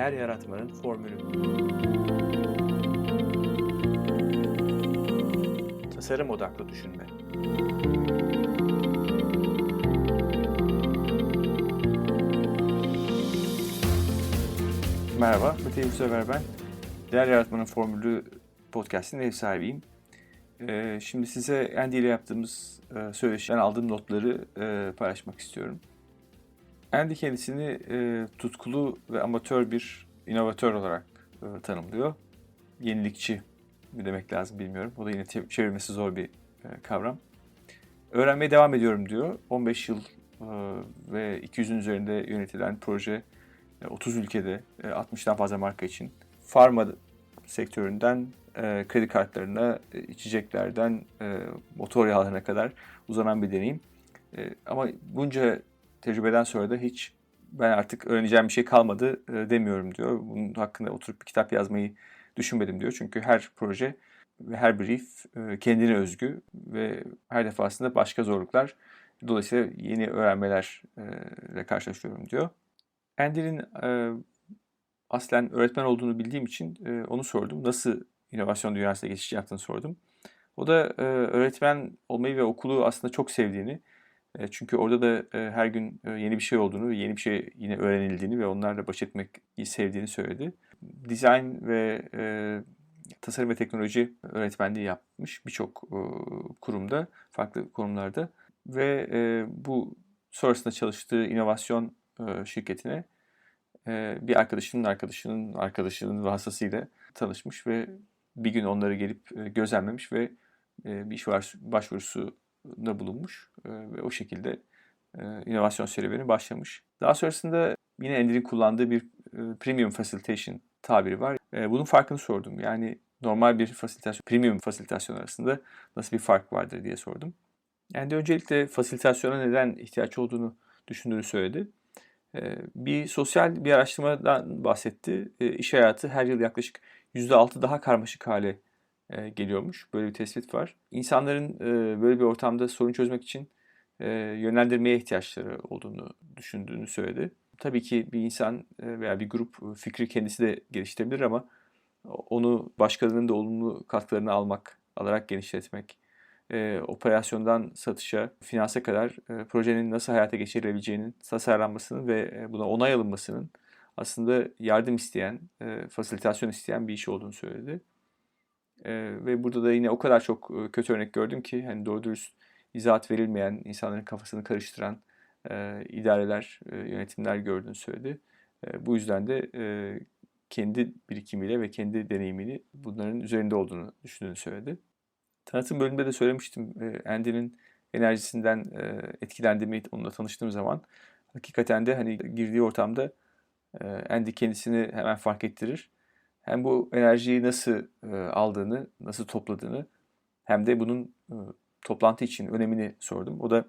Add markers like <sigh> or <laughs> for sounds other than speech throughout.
Değer yaratmanın formülü. Tasarım odaklı düşünme. Merhaba, Mete Yurtsever ben. Değer Yaratmanın Formülü podcast'in ev sahibiyim. Ee, şimdi size Andy ile yaptığımız e, söyleşiden aldığım notları e, paylaşmak istiyorum. Andy kendisini e, tutkulu ve amatör bir inovatör olarak e, tanımlıyor. Yenilikçi mi demek lazım bilmiyorum. O da yine çevirmesi zor bir e, kavram. Öğrenmeye devam ediyorum diyor. 15 yıl e, ve 200'ün üzerinde yönetilen proje e, 30 ülkede e, 60'tan fazla marka için. Pharma sektöründen e, kredi kartlarına, e, içeceklerden e, motor yağlarına kadar uzanan bir deneyim. E, ama bunca tecrübeden sonra da hiç ben artık öğreneceğim bir şey kalmadı e, demiyorum diyor. Bunun hakkında oturup bir kitap yazmayı düşünmedim diyor. Çünkü her proje ve her brief e, kendine özgü ve her defasında başka zorluklar. Dolayısıyla yeni öğrenmelerle karşılaşıyorum diyor. Andy'nin e, aslen öğretmen olduğunu bildiğim için onu sordum. Nasıl inovasyon dünyasına geçiş yaptığını sordum. O da öğretmen olmayı ve okulu aslında çok sevdiğini, çünkü orada da e, her gün e, yeni bir şey olduğunu ve yeni bir şey yine öğrenildiğini ve onlarla baş etmeyi sevdiğini söyledi. Dizayn ve e, tasarım ve teknoloji öğretmenliği yapmış birçok e, kurumda, farklı kurumlarda ve e, bu sonrasında çalıştığı inovasyon e, şirketine e, bir arkadaşının arkadaşının arkadaşının vasıtasıyla tanışmış ve bir gün onları gelip e, gözlemlemiş ve e, bir iş var, başvurusunda bulunmuş ve o şekilde inovasyon serüveni başlamış. Daha sonrasında yine Ender'in kullandığı bir premium facilitation tabiri var. Bunun farkını sordum. Yani normal bir fasilitasyon, premium fasilitasyon arasında nasıl bir fark vardır diye sordum. Yani öncelikle fasilitasyona neden ihtiyaç olduğunu düşündüğünü söyledi. Bir sosyal bir araştırmadan bahsetti. E, iş hayatı her yıl yaklaşık %6 daha karmaşık hale e, geliyormuş. Böyle bir tespit var. İnsanların e, böyle bir ortamda sorun çözmek için e, yönlendirmeye ihtiyaçları olduğunu düşündüğünü söyledi. Tabii ki bir insan veya bir grup fikri kendisi de geliştirebilir ama onu başkalarının da olumlu katkılarını almak, alarak genişletmek, e, operasyondan satışa, finansa kadar e, projenin nasıl hayata geçirilebileceğinin tasarlanmasının ve buna onay alınmasının aslında yardım isteyen, e, fasilitasyon isteyen bir iş olduğunu söyledi. E, ve burada da yine o kadar çok kötü örnek gördüm ki hani doğru dürüst izahat verilmeyen, insanların kafasını karıştıran e, idareler, e, yönetimler gördüğünü söyledi. E, bu yüzden de e, kendi birikimiyle ve kendi deneyimini bunların üzerinde olduğunu düşündüğünü söyledi. Tanıtım bölümünde de söylemiştim. E, Andy'nin enerjisinden e, etkilendiğimi onunla tanıştığım zaman hakikaten de hani girdiği ortamda e, Andy kendisini hemen fark ettirir. Hem bu enerjiyi nasıl e, aldığını, nasıl topladığını hem de bunun e, toplantı için önemini sordum. O da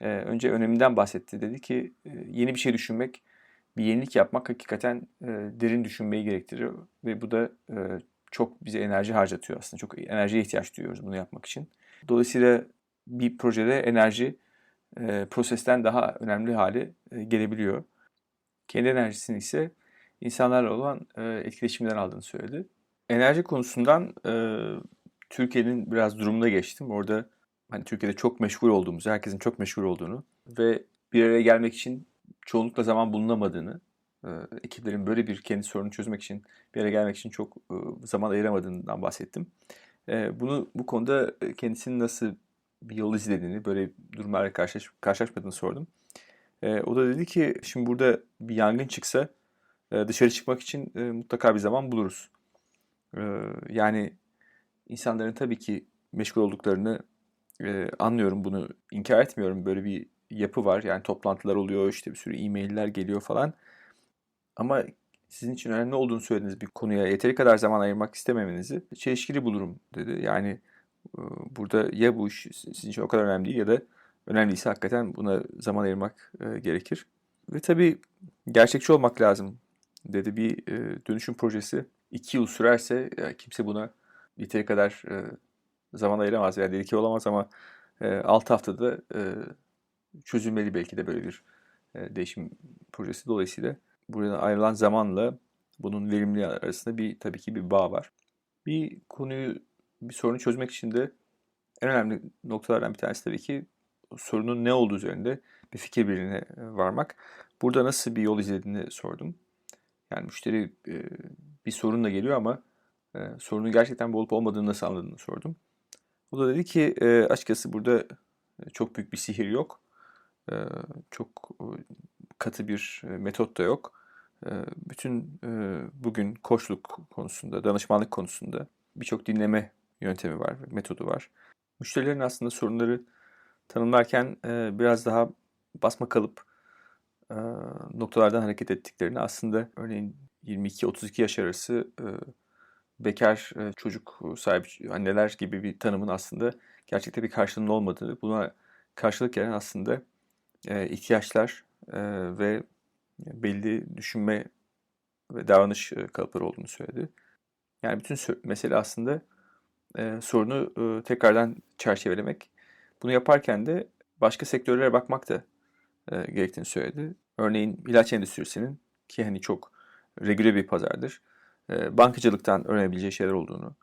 e, önce öneminden bahsetti. Dedi ki yeni bir şey düşünmek, bir yenilik yapmak hakikaten derin düşünmeyi gerektirir ve bu da çok bize enerji harcatıyor aslında. Çok enerjiye ihtiyaç duyuyoruz bunu yapmak için. Dolayısıyla bir projede enerji prosesten daha önemli hale gelebiliyor. Kendi enerjisini ise insanlarla olan e, etkileşimden aldığını söyledi. Enerji konusundan e, Türkiye'nin biraz durumuna geçtim. Orada hani Türkiye'de çok meşgul olduğumuzu, herkesin çok meşgul olduğunu ve bir araya gelmek için çoğunlukla zaman bulunamadığını, e, ekiplerin böyle bir kendi sorunu çözmek için bir araya gelmek için çok e, zaman ayıramadığından bahsettim. E, bunu bu konuda kendisinin nasıl bir yol izlediğini, böyle durumlarla karşılaş, karşılaşmadığını sordum. E, o da dedi ki şimdi burada bir yangın çıksa e, dışarı çıkmak için e, mutlaka bir zaman buluruz. E, yani insanların tabii ki meşgul olduklarını e, anlıyorum bunu inkar etmiyorum. Böyle bir yapı var yani toplantılar oluyor işte bir sürü e-mailler geliyor falan. Ama sizin için önemli olduğunu söylediğiniz bir konuya yeteri kadar zaman ayırmak istememenizi çelişkili bulurum dedi. Yani e, burada ya bu iş sizin için o kadar önemli değil ya da önemliyse hakikaten buna zaman ayırmak gerekir. Ve tabii gerçekçi olmak lazım dedi. Bir e, dönüşüm projesi iki yıl sürerse ya kimse buna yeteri kadar e, zaman ayıramaz. Yani dedike olamaz ama e, 6 haftada e, çözülmeli belki de böyle bir e, değişim projesi. Dolayısıyla buraya ayrılan zamanla bunun verimli arasında bir tabii ki bir bağ var. Bir konuyu, bir sorunu çözmek için de en önemli noktalardan bir tanesi tabii ki sorunun ne olduğu üzerinde bir fikir birliğine varmak. Burada nasıl bir yol izlediğini sordum. Yani müşteri bir sorunla geliyor ama sorunun gerçekten bu olup olmadığını nasıl anladığını sordum. O da dedi ki açıkçası burada çok büyük bir sihir yok. Çok katı bir metot da yok. Bütün bugün koçluk konusunda, danışmanlık konusunda birçok dinleme yöntemi var, metodu var. Müşterilerin aslında sorunları tanımlarken biraz daha basma kalıp noktalardan hareket ettiklerini aslında örneğin 22-32 yaş arası bekar çocuk sahibi anneler gibi bir tanımın aslında gerçekte bir karşılığının olmadığı, buna karşılık gelen aslında ihtiyaçlar ve belli düşünme ve davranış kalıpları olduğunu söyledi. Yani bütün mesele aslında sorunu tekrardan çerçevelemek. Bunu yaparken de başka sektörlere bakmak da gerektiğini söyledi. Örneğin ilaç endüstrisinin ki hani çok regüle bir pazardır. bankacılıktan öğrenebileceği şeyler olduğunu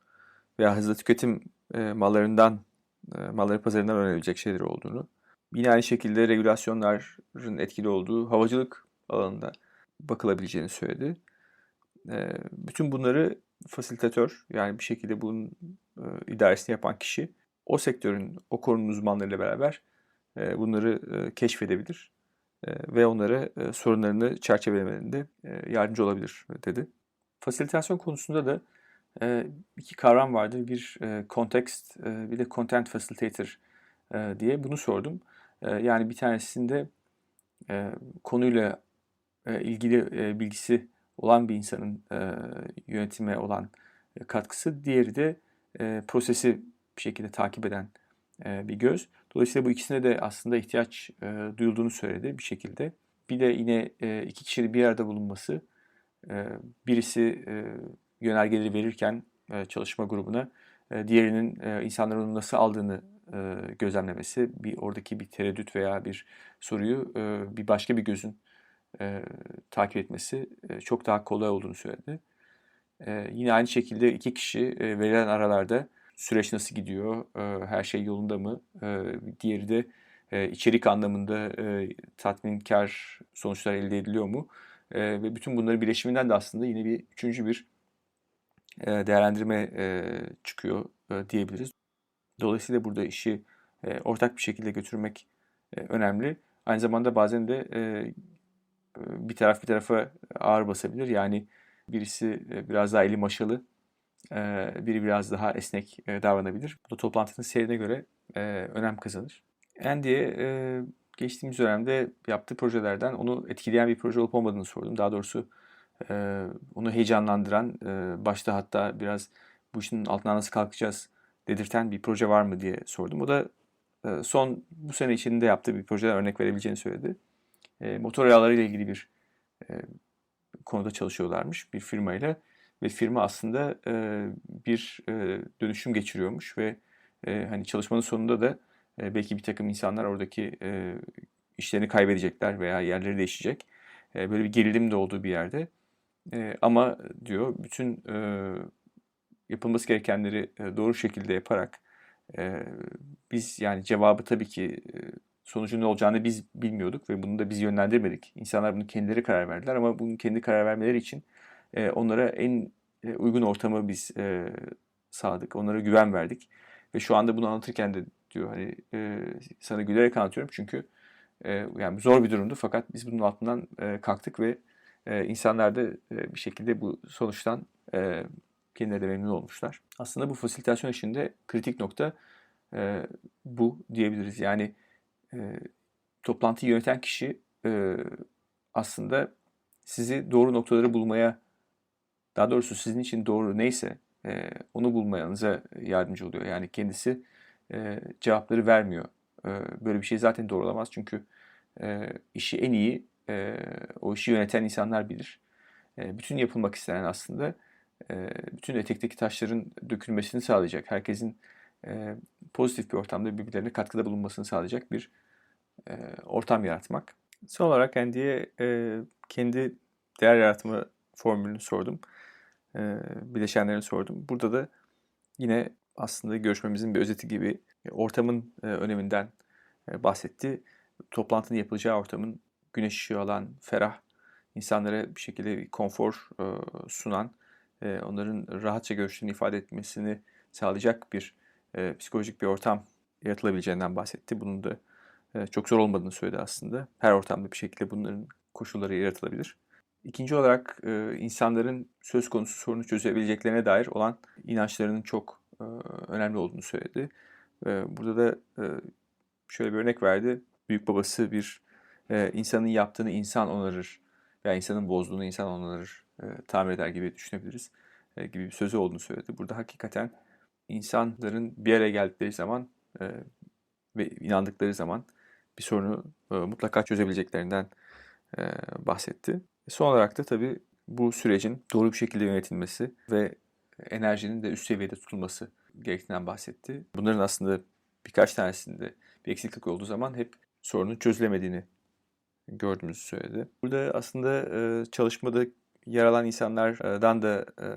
veya hızlı tüketim mallarından, malları pazarından öğrenebilecek şeyler olduğunu. Yine aynı şekilde regülasyonların etkili olduğu havacılık alanında bakılabileceğini söyledi. bütün bunları fasilitatör yani bir şekilde bunun idaresini yapan kişi o sektörün, o konunun uzmanlarıyla beraber bunları keşfedebilir ve onlara sorunlarını çerçevelemelerinde yardımcı olabilir dedi. Fasilitasyon konusunda da iki kavram vardır. Bir context, bir de content facilitator diye bunu sordum. Yani bir tanesinde konuyla ilgili bilgisi olan bir insanın yönetime olan katkısı, diğeri de prosesi bir şekilde takip eden bir göz. Dolayısıyla bu ikisine de aslında ihtiyaç duyulduğunu söyledi bir şekilde. Bir de yine iki kişinin bir arada bulunması, birisi yönergeleri verirken çalışma grubuna, diğerinin insanların onu nasıl aldığını gözlemlemesi, bir oradaki bir tereddüt veya bir soruyu bir başka bir gözün takip etmesi çok daha kolay olduğunu söyledi. Yine aynı şekilde iki kişi verilen aralarda süreç nasıl gidiyor, her şey yolunda mı? Diğeri de içerik anlamında tatminkar sonuçlar elde ediliyor mu? Ve bütün bunların birleşiminden de aslında yine bir üçüncü bir değerlendirme çıkıyor diyebiliriz. Dolayısıyla burada işi ortak bir şekilde götürmek önemli. Aynı zamanda bazen de bir taraf bir tarafa ağır basabilir. Yani birisi biraz daha eli maşalı, biri biraz daha esnek davranabilir. Bu da toplantının seyrine göre önem kazanır. Andy'ye geçtiğimiz dönemde yaptığı projelerden onu etkileyen bir proje olup olmadığını sordum. Daha doğrusu onu heyecanlandıran, başta hatta biraz bu işin altından nasıl kalkacağız dedirten bir proje var mı diye sordum. O da son bu sene içinde yaptığı bir projeden örnek verebileceğini söyledi. Motor yağları ile ilgili bir konuda çalışıyorlarmış bir firmayla ve firma aslında bir dönüşüm geçiriyormuş ve hani çalışmanın sonunda da belki bir takım insanlar oradaki işlerini kaybedecekler veya yerleri değişecek. böyle bir gerilim de olduğu bir yerde. ama diyor bütün yapılması gerekenleri doğru şekilde yaparak biz yani cevabı tabii ki sonucun ne olacağını biz bilmiyorduk ve bunu da biz yönlendirmedik. İnsanlar bunu kendileri karar verdiler ama bunun kendi karar vermeleri için onlara en uygun ortamı biz sağladık. Onlara güven verdik. Ve şu anda bunu anlatırken de diyor hani sana gülerek anlatıyorum çünkü yani zor bir durumdu fakat biz bunun altından kalktık ve insanlar da bir şekilde bu sonuçtan kendileri de memnun olmuşlar. Aslında bu fasilitasyon işinde kritik nokta e, bu diyebiliriz. Yani e, toplantıyı yöneten kişi e, aslında sizi doğru noktaları bulmaya, daha doğrusu sizin için doğru neyse e, onu bulmayanıza yardımcı oluyor. Yani kendisi e, cevapları vermiyor. E, böyle bir şey zaten doğru olamaz çünkü e, işi en iyi e, o işi yöneten insanlar bilir. E, bütün yapılmak istenen aslında bütün etekteki taşların dökülmesini sağlayacak, herkesin pozitif bir ortamda birbirlerine katkıda bulunmasını sağlayacak bir ortam yaratmak. Son olarak Andy'ye kendi değer yaratma formülünü sordum. E, bileşenlerini sordum. Burada da yine aslında görüşmemizin bir özeti gibi ortamın e, öneminden e, bahsetti. Toplantının yapılacağı ortamın güneş ışığı alan, ferah, insanlara bir şekilde bir konfor e, sunan, e, onların rahatça görüşlerini ifade etmesini sağlayacak bir e, psikolojik bir ortam yaratılabileceğinden bahsetti. Bunun da e, çok zor olmadığını söyledi aslında. Her ortamda bir şekilde bunların koşulları yaratılabilir. İkinci olarak e, insanların söz konusu sorunu çözebileceklerine dair olan inançlarının çok e, önemli olduğunu söyledi. E, burada da e, şöyle bir örnek verdi. Büyük babası bir e, insanın yaptığını insan onarır veya insanın bozduğunu insan onarır, e, tamir eder gibi düşünebiliriz e, gibi bir sözü olduğunu söyledi. Burada hakikaten insanların bir araya geldikleri zaman e, ve inandıkları zaman bir sorunu e, mutlaka çözebileceklerinden e, bahsetti. Son olarak da tabii bu sürecin doğru bir şekilde yönetilmesi ve enerjinin de üst seviyede tutulması gerektiğinden bahsetti. Bunların aslında birkaç tanesinde bir eksiklik olduğu zaman hep sorunun çözülemediğini gördüğümüzü söyledi. Burada aslında e, çalışmada yer alan insanlardan da e,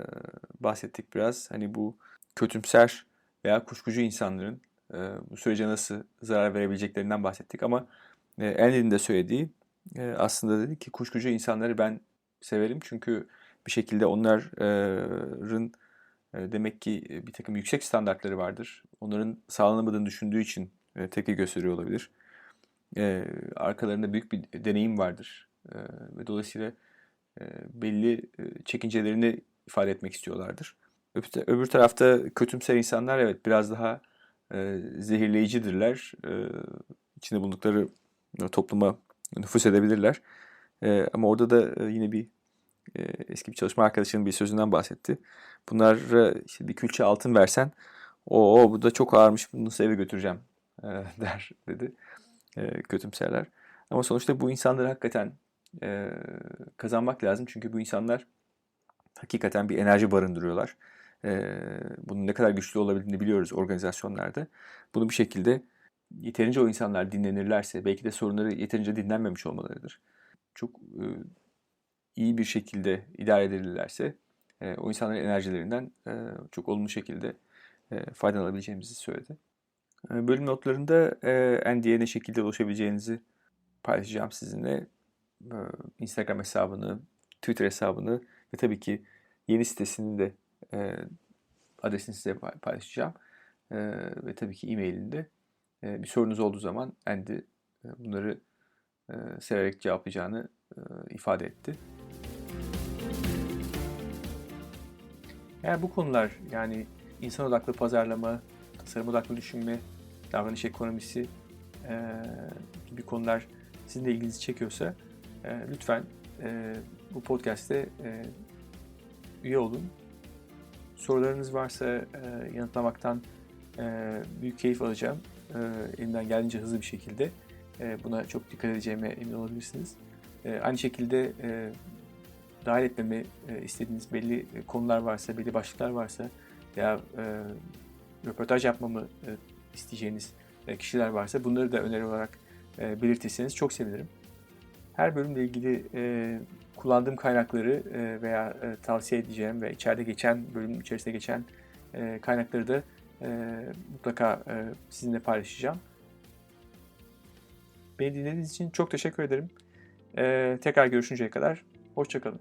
bahsettik biraz. Hani bu kötümser veya kuşkucu insanların e, bu sürece nasıl zarar verebileceklerinden bahsettik ama e, Andy'nin de söylediği e, aslında dedi ki kuşkucu insanları ben severim çünkü bir şekilde onların e, demek ki bir takım yüksek standartları vardır. Onların sağlanamadığını düşündüğü için e, tepki gösteriyor olabilir. E, arkalarında büyük bir deneyim vardır e, ve dolayısıyla e, belli e, çekincelerini ifade etmek istiyorlardır. Öbür, öbür tarafta kötümser insanlar evet biraz daha e, zehirleyicidirler. E, içinde bulundukları topluma nüfus edebilirler. E, ama orada da e, yine bir e, eski bir çalışma arkadaşının bir sözünden bahsetti. Bunlara işte bir külçe altın versen o, bu da çok ağırmış bunu eve götüreceğim e, <laughs> der dedi. E, kötümserler. Ama sonuçta bu insanları hakikaten e, kazanmak lazım. Çünkü bu insanlar hakikaten bir enerji barındırıyorlar. E, bunun ne kadar güçlü olabildiğini biliyoruz organizasyonlarda. Bunu bir şekilde yeterince o insanlar dinlenirlerse belki de sorunları yeterince dinlenmemiş olmalarıdır. Çok e, iyi bir şekilde idare edilirlerse e, o insanların enerjilerinden e, çok olumlu şekilde e, faydalanabileceğimizi söyledi. E, bölüm notlarında e, Andy'ye ne şekilde ulaşabileceğinizi paylaşacağım sizinle. E, Instagram hesabını, Twitter hesabını ve tabii ki yeni sitesinin de e, adresini size paylaşacağım. E, ve tabii ki e-mailinde e, bir sorunuz olduğu zaman Andy e, bunları e, severek cevaplayacağını e, ifade etti. Eğer bu konular yani insan odaklı pazarlama, tasarım odaklı düşünme, davranış ekonomisi e, gibi konular sizin de ilginizi çekiyorsa lütfen bu podcast'te üye olun. Sorularınız varsa yanıtlamaktan büyük keyif alacağım. E, elimden geldiğince hızlı bir şekilde. E, buna çok dikkat edeceğime emin olabilirsiniz. E, aynı şekilde e, dahil etmemi e, istediğiniz belli konular varsa, belli başlıklar varsa veya e, röportaj yapmamı e, isteyeceğiniz e, kişiler varsa bunları da öneri olarak e, belirtirseniz çok sevinirim. Her bölümle ilgili e, kullandığım kaynakları e, veya e, tavsiye edeceğim ve içeride geçen, bölümün içerisinde geçen e, kaynakları da e, mutlaka e, sizinle paylaşacağım. Beni dinlediğiniz için çok teşekkür ederim. E, tekrar görüşünceye kadar hoşçakalın.